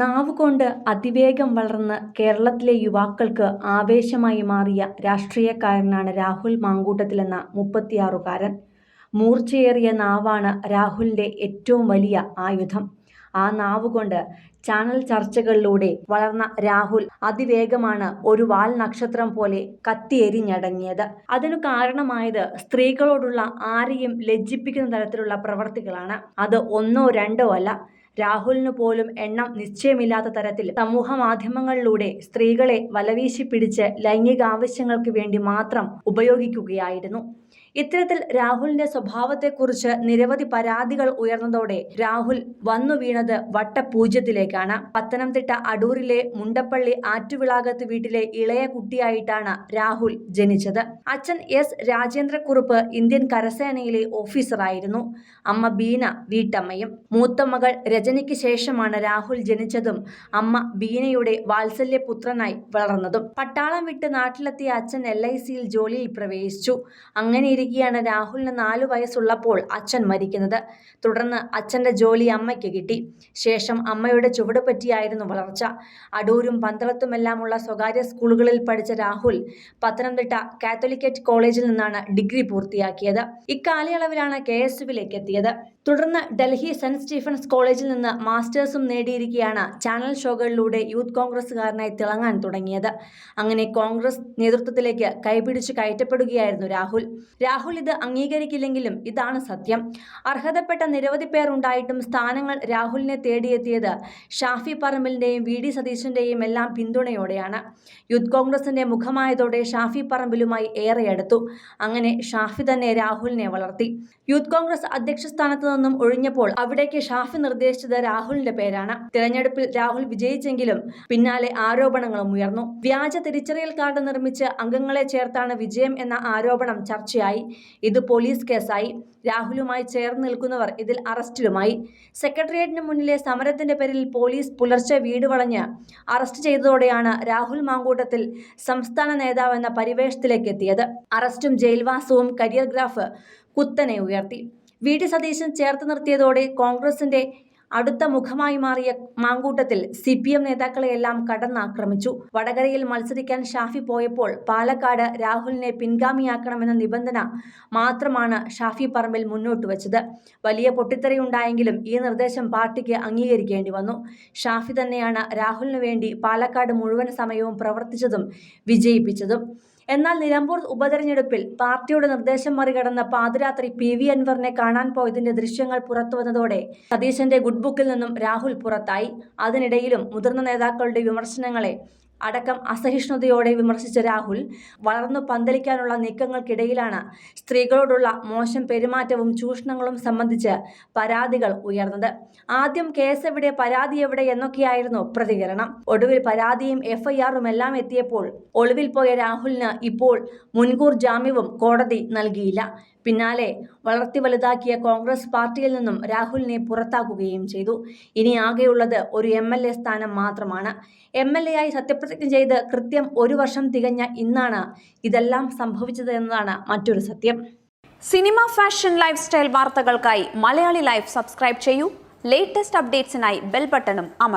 നാവുകൊണ്ട് അതിവേഗം വളർന്ന് കേരളത്തിലെ യുവാക്കൾക്ക് ആവേശമായി മാറിയ രാഷ്ട്രീയക്കാരനാണ് രാഹുൽ മാങ്കൂട്ടത്തിലെന്ന മുപ്പത്തിയാറുകാരൻ. മൂർച്ചയേറിയ നാവാണ് രാഹുലിന്റെ ഏറ്റവും വലിയ ആയുധം. ആ നാവുകൊണ്ട് ചാനൽ ചർച്ചകളിലൂടെ വളർന്ന രാഹുൽ അതിവേഗമാണ് ഒരു വാൽ നക്ഷത്രം പോലെ കത്തിയെരിഞ്ഞടങ്ങിയത്. അതിനു കാരണമായത് സ്ത്രീകളോടുള്ള ആരെയും ലജ്ജിപ്പിക്കുന്ന തരത്തിലുള്ള പ്രവർത്തികളാണ്. അത് ഒന്നോ രണ്ടോ അല്ല രാഹുലിന് പോലും എണ്ണം നിശ്ചയമില്ലാത്ത തരത്തിൽ സമൂഹ മാധ്യമങ്ങളിലൂടെ സ്ത്രീകളെ വലവീശി പിടിച്ച് ലൈംഗിക ആവശ്യങ്ങൾക്ക് വേണ്ടി മാത്രം ഉപയോഗിക്കുകയായിരുന്നു. ഇത്തരത്തിൽ രാഹുലിന്റെ സ്വഭാവത്തെക്കുറിച്ച് നിരവധി പരാതികൾ ഉയർന്നതോടെ രാഹുൽ വന്നു വീണത് വട്ടപൂജ്യത്തിലേക്കാണ്. പത്തനംതിട്ട അടൂരിലെ മുണ്ടപ്പള്ളി ആറ്റുവിളാകത്ത് വീട്ടിലെ ഇളയ കുട്ടിയായിട്ടാണ് രാഹുൽ ജനിച്ചത്. അച്ഛൻ എസ് രാജേന്ദ്രക്കുറുപ്പ് ഇന്ത്യൻ കരസേനയിലെ ഓഫീസറായിരുന്നു. അമ്മ ബീന വീട്ടമ്മയും. മൂത്ത മകൾ രജനിക്ക് ശേഷമാണ് രാഹുൽ ജനിച്ചതും അമ്മ ബീനയുടെ വാത്സല്യപുത്രനായി വളർന്നതും. പട്ടാളം വിട്ട് നാട്ടിലെത്തിയ അച്ഛൻ എൽ ഐ സിയിൽ ജോലിയിൽ പ്രവേശിച്ചു. അങ്ങനെ ഇരിക്കുകയാണ് രാഹുലിന് നാലു വയസ്സുള്ളപ്പോൾ അച്ഛൻ മരിക്കുന്നത്. തുടർന്ന് അച്ഛന്റെ ജോലി അമ്മയ്ക്ക് കിട്ടി. ശേഷം അമ്മയുടെ ചുവട് പറ്റിയായിരുന്നു വളർച്ച. അടൂരും പന്തളത്തുമെല്ലാമുള്ള സ്വകാര്യ സ്കൂളുകളിൽ പഠിച്ച രാഹുൽ പത്തനംതിട്ട കാത്തോലിക്കറ്റ് കോളേജിൽ നിന്നാണ് ഡിഗ്രി പൂർത്തിയാക്കിയത്. ഇക്കാലയളവിലാണ് കെ എസ് യുവിലേക്ക് എത്തിയത്. തുടർന്ന് ഡൽഹി സെന്റ് സ്റ്റീഫൻസ് കോളേജിൽ നിന്ന് മാസ്റ്റേഴ്സും നേടിയിരിക്കുകയാണ് ചാനൽ ഷോകളിലൂടെ യൂത്ത് കോൺഗ്രസ്സുകാരനായി തിളങ്ങാൻ തുടങ്ങിയത്. അങ്ങനെ കോൺഗ്രസ് നേതൃത്വത്തിലേക്ക് കൈപിടിച്ച് കയറ്റപ്പെടുകയായിരുന്നു രാഹുൽ. രാഹുൽ ഇത് അംഗീകരിക്കില്ലെങ്കിലും ഇതാണ് സത്യം. അർഹതപ്പെട്ട നിരവധി പേർ ഉണ്ടായിട്ടും സ്ഥാനങ്ങൾ രാഹുലിനെ തേടിയെത്തിയത് ഷാഫി പറമ്പിലിന്റെയും വി ഡി സതീശന്റെയും എല്ലാം പിന്തുണയോടെയാണ്. യൂത്ത് കോൺഗ്രസിന്റെ മുഖമായതോടെ ഷാഫി പറമ്പിലുമായി ഏറെ അടുത്തു അങ്ങനെ ഷാഫി തന്നെ രാഹുലിനെ വളർത്തി. യൂത്ത് കോൺഗ്രസ് അധ്യക്ഷ സ്ഥാനത്ത് നിന്നും ഒഴിഞ്ഞപ്പോൾ അവിടേക്ക് ഷാഫി നിർദ്ദേശിച്ചത് രാഹുലിന്റെ പേരാണ്. തിരഞ്ഞെടുപ്പിൽ രാഹുൽ വിജയിച്ചെങ്കിലും പിന്നാലെ ആരോപണങ്ങളും ഉയർന്നു. വ്യാജ തിരിച്ചറിയൽ കാർഡ് നിർമ്മിച്ച് അംഗങ്ങളെ ചേർത്താണ് വിജയം എന്ന ആരോപണം ചർച്ചയായി. ഇത് പോലീസ് കേസായി. രാഹുലുമായി ചേർന്ന് നിൽക്കുന്നവർ ഇതിൽ അറസ്റ്റിലുമായി. സെക്രട്ടേറിയറ്റിന് മുന്നിലെ സമരത്തിന്റെ പേരിൽ പോലീസ് പുലർച്ചെ വീട് വളഞ്ഞ് അറസ്റ്റ് ചെയ്തതോടെയാണ് രാഹുൽ മാങ്കൂട്ടത്തിൽ സംസ്ഥാന നേതാവെന്ന പരിവേഷത്തിലേക്ക് എത്തിയത്. അറസ്റ്റും ജയിൽവാസവും കരിയർ ഗ്രാഫ് കുത്തനെ ഉയർത്തി. വി. ഡി സതീശൻ ചേർത്ത് നിർത്തിയതോടെ കോൺഗ്രസിന്റെ അടുത്ത മുഖമായി മാറിയ മാങ്കൂട്ടത്തിൽ സി പി എം നേതാക്കളെയെല്ലാം കടന്നാക്രമിച്ചു. വടകരയിൽ മത്സരിക്കാൻ ഷാഫി പോയപ്പോൾ പാലക്കാട് രാഹുലിനെ പിൻഗാമിയാക്കണമെന്ന നിബന്ധന മാത്രമാണ് ഷാഫി പറമ്പിൽ മുന്നോട്ട് വച്ചത്. വലിയ പൊട്ടിത്തെറിയുണ്ടായെങ്കിലും ഈ നിർദ്ദേശം പാർട്ടിക്ക് അംഗീകരിക്കേണ്ടി വന്നു. ഷാഫി തന്നെയാണ് രാഹുലിനു വേണ്ടി പാലക്കാട് മുഴുവൻ സമയവും പ്രവർത്തിച്ചതും വിജയിപ്പിച്ചതും. എന്നാൽ നിലമ്പൂർ ഉപതെരഞ്ഞെടുപ്പിൽ പാർട്ടിയുടെ നിർദ്ദേശം മറികടന്ന പാതിരാത്രി പി വി അൻവറിനെ കാണാൻ പോയതിന്റെ ദൃശ്യങ്ങൾ പുറത്തുവന്നതോടെ സതീശന്റെ ഗുഡ് ബുക്കിൽ നിന്നും രാഹുൽ പുറത്തായി. അതിനിടയിലും മുതിർന്ന നേതാക്കളുടെ വിമർശനങ്ങളെ അടക്കം അസഹിഷ്ണുതയോടെ വിമർശിച്ച രാഹുൽ വളർന്നു പന്തലിക്കാനുള്ള നീക്കങ്ങൾക്കിടയിലാണ് സ്ത്രീകളോടുള്ള മോശം പെരുമാറ്റവും ചൂഷണങ്ങളും സംബന്ധിച്ച് പരാതികൾ ഉയർന്നത്. ആദ്യം കേസ് എവിടെ പരാതി എവിടെ എന്നൊക്കെയായിരുന്നു പ്രതികരണം. ഒടുവിൽ പരാതിയും എഫ്ഐആറും എല്ലാം എത്തിയപ്പോൾ ഒളിവിൽ പോയ രാഹുലിന് ഇപ്പോൾ മുൻകൂർ ജാമ്യവും കോടതി നൽകിയില്ല. പിന്നാലെ വളർത്തി വലുതാക്കിയ കോൺഗ്രസ് പാർട്ടിയിൽ നിന്നും രാഹുലിനെ പുറത്താക്കുകയും ചെയ്തു. ഇനി ആകെയുള്ളത് ഒരു എം എൽ എ സ്ഥാനം മാത്രമാണ്. എം എൽ എ ആയി സത്യപ്രതിജ്ഞ ചെയ്ത് കൃത്യം ഒരു വർഷം തികഞ്ഞ ഇന്നാണ് ഇതെല്ലാം സംഭവിച്ചത് എന്നതാണ് മറ്റൊരു സത്യം. സിനിമ ഫാഷൻ ലൈഫ് സ്റ്റൈൽ വാർത്തകൾക്കായി മലയാളി ലൈഫ് സബ്സ്ക്രൈബ് ചെയ്യൂ. ലേറ്റസ്റ്റ് അപ്ഡേറ്റ്സിനായി ബെൽ ബട്ടണും അമർ